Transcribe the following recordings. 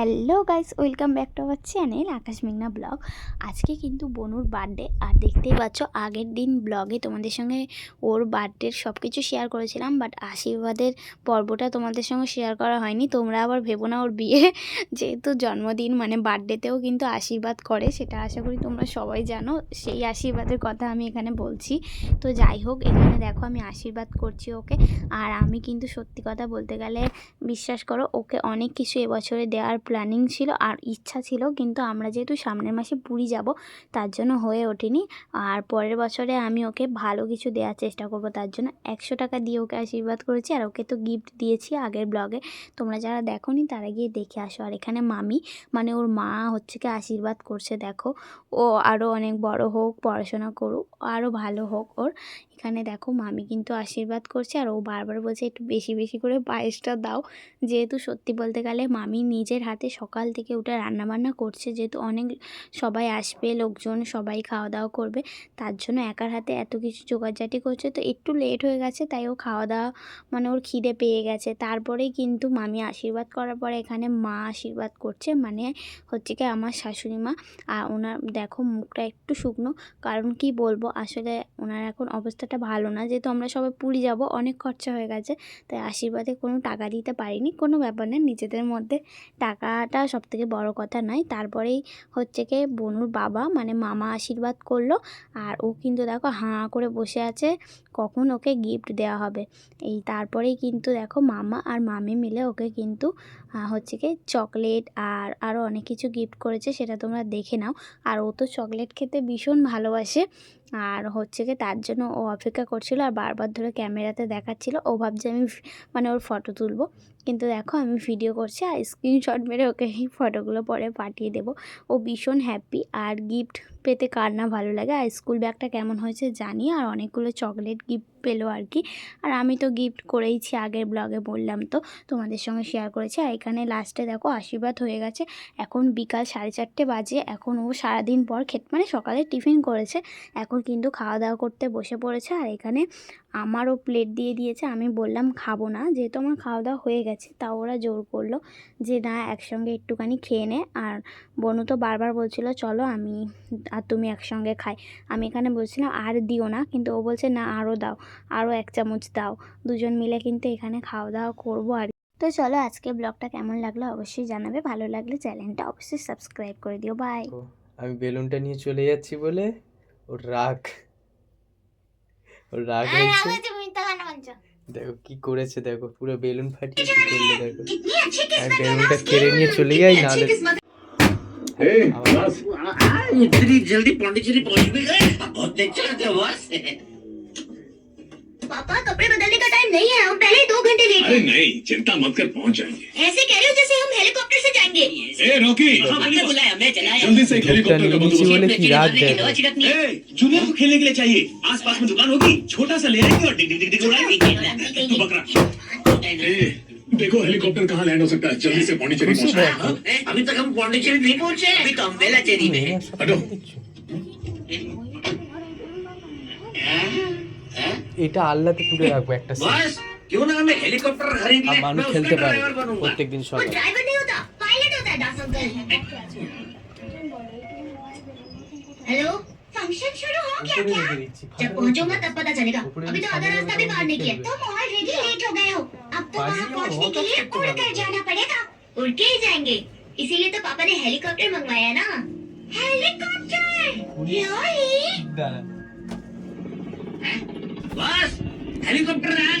Hello guys, welcome back to our channel Akash মেঘনা blog. আজকে কিন্তু বনুর বার্থডে, আর দেখতেই পাচ্ছ আগের দিন ব্লগে তোমাদের সঙ্গে ওর বার্থডের সব কিছু শেয়ার করেছিলাম বাট আশীর্বাদের পর্বটা তোমাদের সঙ্গে শেয়ার করা হয়নি। তোমরা আবার ভেবো না ওর বিয়ে, যেহেতু জন্মদিন মানে বার্থডেতেও কিন্তু আশীর্বাদ করে, সেটা আশা করি তোমরা সবাই জানো, সেই আশীর্বাদের কথা আমি এখানে বলছি। তো যাই হোক, এখানে দেখো আমি আশীর্বাদ করছি ওকে, আর আমি কিন্তু সত্যি কথা বলতে গেলে বিশ্বাস করো, ওকে অনেক কিছু এবছরে দেওয়ার প্ল্যানিং ছিল আর ইচ্ছা ছিল, কিন্তু আমরা যেহেতু সামনের মাসে পুরী যাব, তার জন্য হয়ে ওঠেনি। আর পরের বছরে আমি ওকে ভালো কিছু দেওয়ার চেষ্টা করব, তার জন্য একশো টাকা দিয়ে ওকে আশীর্বাদ করেছি আর ওকে তো গিফট দিয়েছি আগের ব্লগে তোমরা যারা দেখো নি তারা গিয়ে দেখে আসো। আর এখানে মামি মানে ওর মা হচ্ছে কি আশীর্বাদ করছে, দেখো। ও আরও অনেক বড় হোক, পড়াশোনা করুক আরও ভালো হোক ওর। এখানে দেখো মামি কিন্তু আশীর্বাদ করছে, আর ও বারবার বলছে, একটু বেশি বেশি করে পায়েসটা দাও। যেহেতু সত্যি বলতে গেলে মামি নিজের হাতে সকাল থেকে উঠে রান্নাবান্না করছে, যেহেতু অনেক সবাই আসবে, লোকজন সবাই খাওয়া দাওয়া করবে, তার জন্য একার হাতে এত কিছু জোগাড়জাটি করছে। তো একটু লেট হয়ে গেছে, তাই ও খাওয়া দাওয়া মানে ওর খিদে পেয়ে গেছে। তারপরেই কিন্তু মামি আশীর্বাদ করার পরে এখানে মা আশীর্বাদ করছে মানে হচ্ছে কি আমার শাশুড়ি মা। আর ওনার, দেখো মুখটা একটু শুকনো, কারণ কি বলব, আসলে ওনার এখন অবস্থাটা ভালো না, যেহেতু আমরা সবাই পুরী যাব, অনেক খরচা হয়ে গেছে, তাই আশীর্বাদে কোনো টাকা দিতে পারিনি, কোনো ব্যাপার না, নিজেদের মধ্যে টাকাটা সব থেকে বড়ো কথা নয়। তারপরেই হচ্ছে কি বনুর বাবা মানে মামা আশীর্বাদ করল। আর ও কিন্তু দেখো হাঁ করে বসে আছে, কখন ওকে গিফট দেওয়া হবে। এই তারপরেই কিন্তু দেখো মামা আর মামি মিলে ওকে কিন্তু হচ্ছে কি চকলেট আর আরও অনেক কিছু গিফট করেছে, সেটা তোমরা দেখে নাও। আর ও তো চকলেট খেতে ভীষণ ভালোবাসে। আর হচ্ছে কি তার জন্য ও অপেক্ষা করছিল আর বারবার ধরে ক্যামেরাতে দেখাচ্ছিল। ও ভাবছে আমি মানে ওর ফটো তুলবো। কিন্তু দেখো আমি ভিডিও করছি আর স্ক্রিনশট মেরে ওকে এই ফটোগুলো পরে পাঠিয়ে দেবো। ও ভীষণ হ্যাপি আর গিফট পেতে কার না ভালো লাগে? আর স্কুল ব্যাগটা কেমন হয়েছে জানি, আর অনেকগুলো চকলেট গিফট পেল আর কি। আর আমি তো গিফট করেইছি আগের ব্লগে বললাম তো, তোমাদের সঙ্গে শেয়ার করেছি। আর এখানে লাস্টে দেখো আশীর্বাদ হয়ে গেছে। এখন বিকাল সাড়ে চারটে বাজে, এখন ও সারাদিন পর খেত মানে সকালে টিফিন করেছে। এখন কিন্তু খাওয়া দাওয়া করতে বসে পড়েছে। আর এখানে আমারও প্লেট দিয়ে দিয়েছে, আমি বললাম খাব না, যেহেতু আমার খাওয়া দাওয়া হয়ে গেছে, তাও ওরা জোর করল যে না, একসঙ্গে একটুখানি খেয়ে নে। আর বনু তো বারবার বলছিল, চলো আমি আর তুমি একসঙ্গে খাই। আমি এখানে বলছিলাম, আর দিও না। কিন্তু ও বলছে, না, আরও দাও, আরও এক চামচ দাও। দুজন মিলে কিন্তু এখানে খাওয়া দাওয়া করব আর তো চলো, আজকে ব্লগটা কেমন লাগল অবশ্যই জানাবে, ভালো লাগলে চ্যানেলটা অবশ্যই সাবস্ক্রাইব করে দিও, বাই। আমি বেলুনটা নিয়ে চলে যাচ্ছি বলে, ওর রাগ। ওর রাগ হয়েছে দেখো কি করেছে দেখো পুরো বেলুন ফাটিয়ে কি করলো দেখো আমি বেলুনটা কেড়ে নিয়ে চলে যাই নাহলে ए, आवाज- बस हाँ, इतनी जल्दी पौंडीचेरी पहुंच भी गए बहुत तेज चलाते हो बस पापा कपड़े बदलने का टाइम नहीं है हम पहले ही दो घंटे लेट अरे हैं नहीं चिंता मत कर पहुंच जाएंगे ऐसे कह ए रॉकी हमने बुलाया मैं चलाया जल्दी से एक দুধটা हेलीकॉप्टर নিয়ে का নিচ্ছি बंदोबस्त বলে কি রাগ मारने की দেখো दवा छिड़कनी है ए जूनियर को खेलने के लिए चाहिए आसपास में दुकान होगी छोटा सा ले आएंगे और डिग डिग डिग डिग उड़ाएंगे तू बकरा ए देखो हेलीकॉप्टर कहाँ लैंड हो सकता है जल्दी से पौंडीचेरी खुशी पहुंचना है है। हाँ? हैं? अभी तक हम पौंडीचेरी नहीं पहुंचे अभी तो हम बेलाचेरी में हैं। हटो हैं? এটা আল্লাতে তুলে রাখবো একটা scene। बस क्यों ना हमें हेलीकॉप्टर खरीद আর ले মানুষ मैं उसका খেলতে পারে ड्राइवर बनूंगा প্রত্যেকদিন वो সকালে हेलो फंक्शन शुरू हो गया উপরে क्या রেখে দিচ্ছি जब पहुंचूंगा तब पता चलेगा ऊपरे अभी तो भी आधा सामने रास्ता वाले भी पार नहीं किया खेल तुम ऑलरेडी लेट हो गए हो अब तो बाजी वहाँ में पहुँचने बहुत के लिए अच्छे उड़ कर खिलाड़ी जाना पड़ेगा उड़ के ही जाएंगे इसीलिए तो पापा ने हेलीकॉप्टर मंगवाया ना हेलीकॉप्टर Really? দাঁড়া। बस हेलीकॉप्टर आया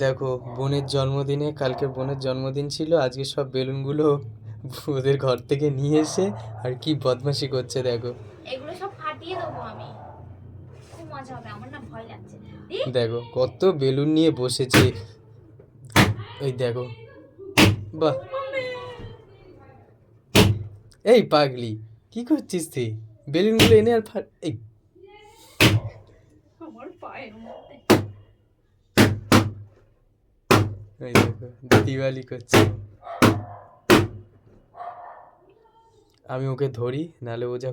দেখো বোনের জন্মদিনে কালকে বোনের জন্মদিন ছিল আজকে সব বেলুনগুলো ওদের ঘর থেকে নিয়ে এসে আর কি বদমাশি করছে দেখো। এগুলো সব ফাটিয়ে দেবো আমি। খুব মজা হবে আমার না ভয় লাগছে। দেখো কত বেলুন নিয়ে বসেছে। এই দেখো বাহ। এই পাগলি কি করছিস তুই? বেলুনগুলো এনে আর ফাট এই দেখো দিওয়ালি করছে। আমি ওকে ধরি নাহলে ও যা